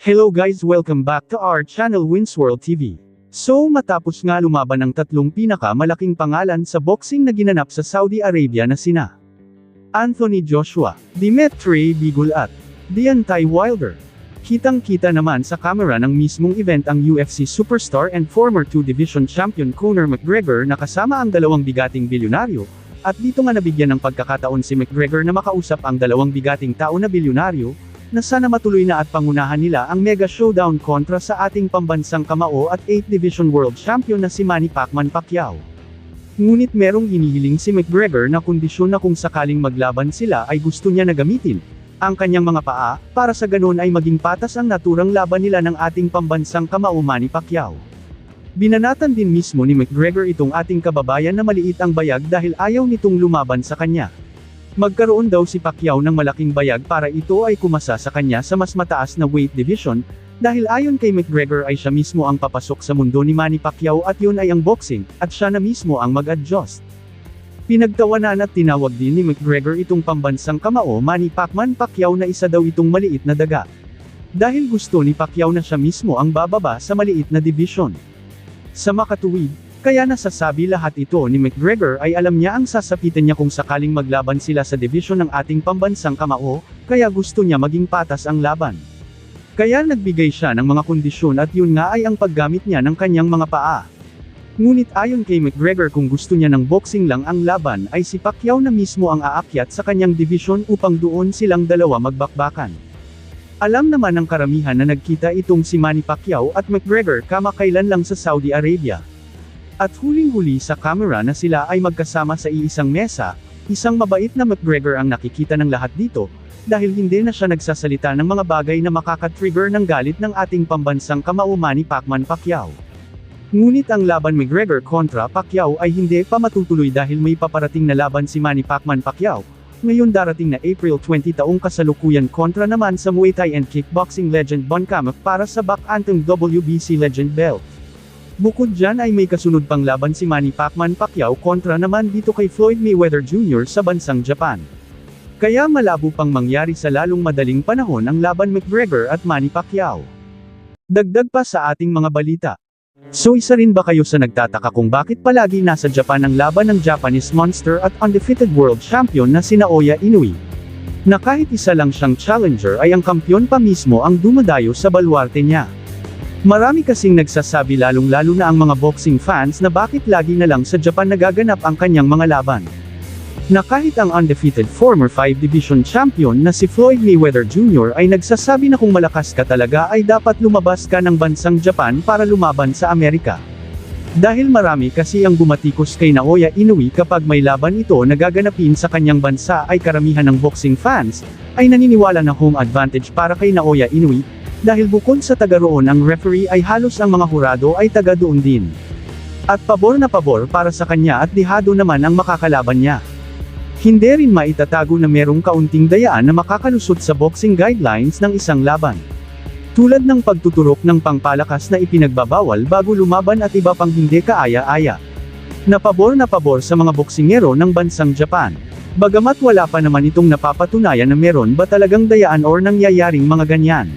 Hello guys welcome back to our channel Winsworld TV. So matapos nga lumaban ang tatlong pinakamalaking pangalan sa boxing na ginanap sa Saudi Arabia na sina Anthony Joshua, Dimitri Bigul at Deontay Wilder. Kitang-kita naman sa camera ng mismong event ang UFC superstar and former two-division champion Conor McGregor na kasama ang dalawang bigating bilyonaryo, at dito nga nabigyan ng pagkakataon si McGregor na makausap ang dalawang bigating tao na bilyonaryo, na sana matuloy na at pangunahan nila ang mega showdown kontra sa ating pambansang kamao at 8th Division World Champion na si Manny Pacman Pacquiao. Ngunit merong hinihiling si McGregor na kondisyon na kung sakaling maglaban sila ay gusto niya na gamitin ang kanyang mga paa, para sa ganon ay maging patas ang naturang laban nila ng ating pambansang kamao Manny Pacquiao. Binanatan din mismo ni McGregor itong ating kababayan na maliit ang bayag dahil ayaw nitong lumaban sa kanya. Magkaroon daw si Pacquiao ng malaking bayag para ito ay kumasa sa kanya sa mas mataas na weight division, dahil ayon kay McGregor ay siya mismo ang papasok sa mundo ni Manny Pacquiao at yun ay ang boxing, at siya na mismo ang mag-adjust. Pinagtawanan at tinawag din ni McGregor itong pambansang kamao Manny Pacman Pacquiao na isa daw itong maliit na daga. Dahil gusto ni Pacquiao na siya mismo ang bababa sa maliit na division. Sa makatuwid, kaya nasasabi lahat ito ni McGregor ay alam niya ang sasapitan niya kung sakaling maglaban sila sa division ng ating pambansang kamao, kaya gusto niya maging patas ang laban. Kaya nagbigay siya ng mga kondisyon at yun nga ay ang paggamit niya ng kanyang mga paa. Ngunit ayon kay McGregor kung gusto niya ng boxing lang ang laban ay si Pacquiao na mismo ang aakyat sa kanyang division upang doon silang dalawa magbakbakan. Alam naman ng karamihan na nagkita itong si Manny Pacquiao at McGregor kamakailan lang sa Saudi Arabia. At huling-huli sa camera na sila ay magkasama sa iisang mesa, isang mabait na McGregor ang nakikita ng lahat dito, dahil hindi na siya nagsasalita ng mga bagay na makaka-trigger ng galit ng ating pambansang kamao Manny Pacman Pacquiao. Ngunit ang laban McGregor kontra Pacquiao ay hindi pa matutuloy dahil may paparating na laban si Manny Pacman Pacquiao, ngayon darating na April 20 taong kasalukuyan kontra naman sa Muay Thai and Kickboxing legend Bon Kamak para sa bakantong WBC legend belt. Bukod dyan ay may kasunod pang laban si Manny Pacman Pacquiao kontra naman dito kay Floyd Mayweather Jr. sa bansang Japan. Kaya malabo pang mangyari sa lalong madaling panahon ang laban McGregor at Manny Pacquiao. Dagdag pa sa ating mga balita. So isa rin ba kayo sa nagtataka kung bakit palagi nasa Japan ang laban ng Japanese monster at undefeated world champion na sina Oya Inoue? Na kahit isa lang siyang challenger ay ang kampyon pa mismo ang dumadayo sa baluarte niya. Marami kasing nagsasabi lalong-lalo na ang mga boxing fans na bakit lagi na lang sa Japan nagaganap ang kanyang mga laban. Na kahit ang undefeated former 5 division champion na si Floyd Mayweather Jr. ay nagsasabi na kung malakas ka talaga ay dapat lumabas ka ng bansang Japan para lumaban sa Amerika. Dahil marami kasi ang bumatikos kay Naoya Inoue kapag may laban ito na gaganapin sa kanyang bansa ay karamihan ng boxing fans, ay naniniwala na home advantage para kay Naoya Inoue, dahil bukod sa taga roon ang referee ay halos ang mga hurado ay taga doon din. At pabor na pabor para sa kanya at dihado naman ang makakalaban niya. Hindi rin maitatago na merong kaunting dayaan na makakalusot sa boxing guidelines ng isang laban. Tulad ng pagtuturok ng pangpalakas na ipinagbabawal bago lumaban at iba pang hindi kaaya-aya. Napabor na pabor sa mga boksingero ng bansang Japan. Bagamat wala pa naman itong napapatunayan na meron ba talagang dayaan or nangyayaring mga ganyan.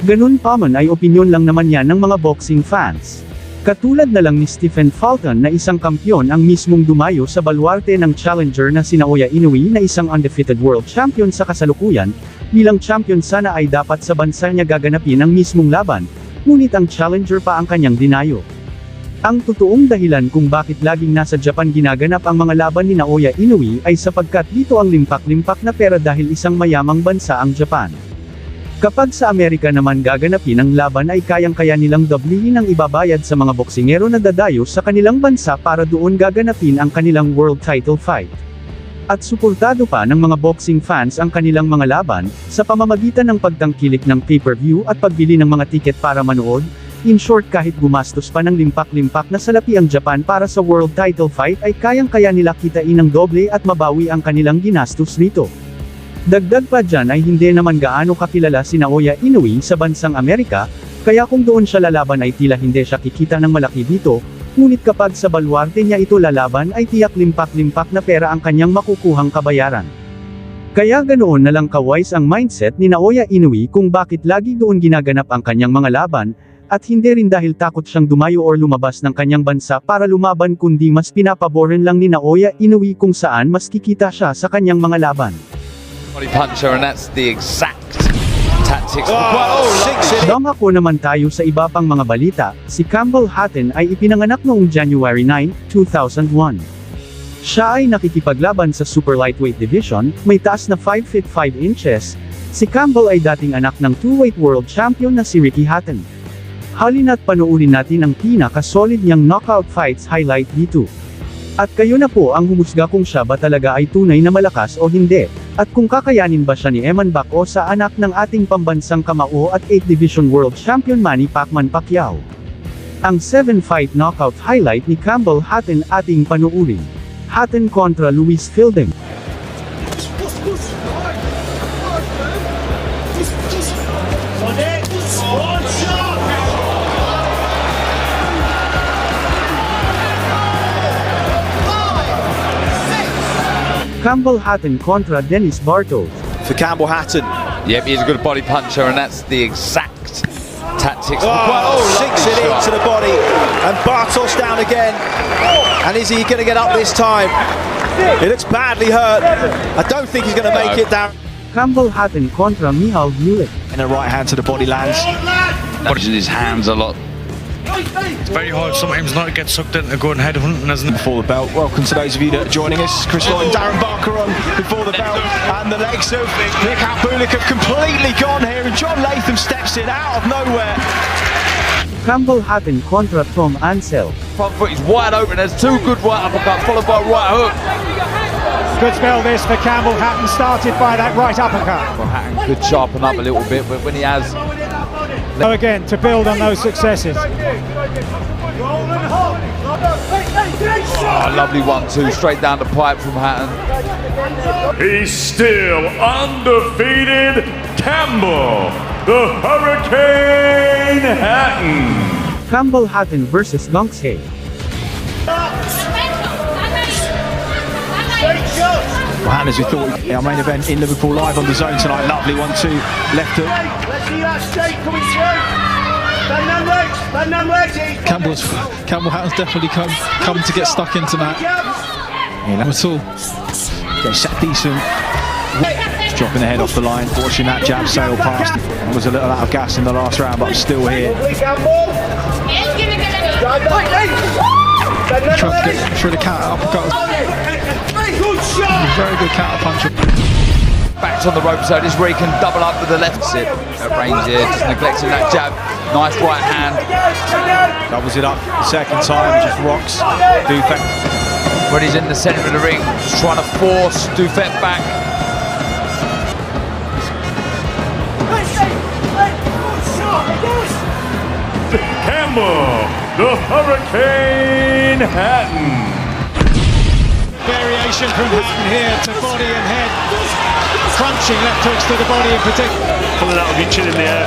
Ganun pa man ay opinyon lang naman yan ng mga boxing fans. Katulad na lang ni Stephen Fulton na isang kampyon ang mismong dumayo sa baluarte ng challenger na sina Oya Inoue na isang undefeated world champion sa kasalukuyan, bilang champion sana ay dapat sa bansa niya gaganapin ang mismong laban, ngunit ang challenger pa ang kanyang dinayo. Ang totoong dahilan kung bakit laging nasa Japan ginaganap ang mga laban ni Naoya Inoue ay sapagkat dito ang limpak-limpak na pera dahil isang mayamang bansa ang Japan. Kapag sa Amerika naman gaganapin ang laban ay kayang-kaya nilang doblihin ang ibabayad sa mga boksingero na dadayo sa kanilang bansa para doon gaganapin ang kanilang world title fight. At suportado pa ng mga boxing fans ang kanilang mga laban, sa pamamagitan ng pagtangkilik ng pay-per-view at pagbili ng mga tiket para manood, in short kahit gumastos pa ng limpak-limpak na salapi ang Japan para sa world title fight ay kayang-kaya nila kitain ng doble at mabawi ang kanilang ginastos rito. Dagdag pa dyan ay hindi naman gaano kakilala si Naoya Inoue sa bansang Amerika, kaya kung doon siya lalaban ay tila hindi siya kikita ng malaki dito, ngunit kapag sa baluarte niya ito lalaban ay tiyak limpak-limpak na pera ang kanyang makukuhang kabayaran. Kaya ganoon na lang kawais ang mindset ni Naoya Inoue kung bakit lagi doon ginaganap ang kanyang mga laban, at hindi rin dahil takot siyang dumayo or lumabas ng kanyang bansa para lumaban kundi mas pinapaboran lang ni Naoya Inoue kung saan mas kikita siya sa kanyang mga laban. Body puncher, and that's the exact tactics. Oh, six in Dong ako naman tayo sa iba pang mga balita, si Campbell Hatton ay ipinanganak noong January 9, 2001. Siya ay nakikipaglaban sa super lightweight division, may taas na 5 feet 5 inches. Si Campbell ay dating anak ng two-weight world champion na si Ricky Hatton. Halina't panuurin natin ang pinaka-solid niyang knockout fights highlight dito. At kayo na po ang humusga kung siya ba talaga ay tunay na malakas o hindi, at kung kakayanin ba siya ni Eman Baco sa anak ng ating pambansang kamao at 8 Division World Champion Manny Pacman Pacquiao. Ang 7-fight knockout highlight ni Campbell Hatton ating panuurin. Hatton kontra Luis Fielding. Campbell Hatton contra Dennis Bartos. for Campbell Hatton. Yep, he's a good body puncher, and that's the exact tactics. Oh, six lovely it shot. into the body. And Bartos down again. And is he going to get up this time? He looks badly hurt. I don't think he's going to make it down. Campbell Hatton contra Mihal Bulik. And a right hand to the body lands. Using his hands a lot. It's very hard sometimes not to get sucked into going headhunting, isn't it? Before the belt. Welcome to those of you that are joining us. Chris Lloyd and Darren Barker on before the belt. And the legs of Nick Bulik have completely gone here. And John Latham steps in out of nowhere. Campbell Hatton kontra Tom Ansel. Front foot is wide open. There's two good right uppercuts followed by a right hook. Good spell this for Campbell Hatton, started by that right uppercut. Well, Hatton could sharpen up a little bit, but when he has, So again, to build on those successes. oh, a lovely one-two straight down the pipe from Hatton. He's still undefeated Campbell, the Hurricane Hatton. Campbell Hatton versus Gonkshay. Well, as we thought, our main event in Liverpool live on the zone tonight. Lovely one, two, left hook. Let's see that straight coming through. Campbell's Campbell Hatton's definitely come come to get stuck into that. Yeah, that At all. was sat decent. Dropping the head off the line, watching that jab sail past. I was a little out of gas in the last round, but I'm still here. That to get through the uppercut. Good shot. Very good counter puncher. Back on the rope, so this where he can double up with the left sit. At range here, just neglecting that jab. Nice right hand. Doubles it up the second time, just rocks. Dufek. When he's in the centre of the ring, just trying to force Dufet back. Campbell, the Hurricane Hatton. Variation from Hatton here to body and head. Crunching left hooks to the body in particular. Pulling out of your chin in the air.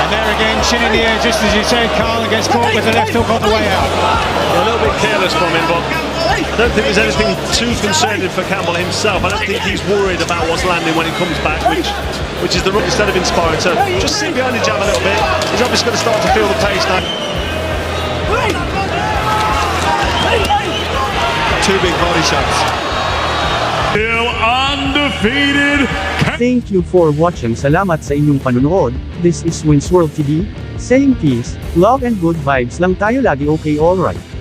And there again, chin in the air, just as you said, Carl, gets caught with the left hook on the way out. A little bit careless from him, but I don't think there's anything too concerning for Campbell himself. I don't think he's worried about what's landing when he comes back, which which is the route instead of inspiring. So just sit behind the jab a little bit. He's obviously going to start to feel the pace now. Two big body shots. Still undefeated Thank you for watching. Salamat sa inyong panunood. This is Wins World TV, saying peace, love and good vibes lang tayo lagi okay alright.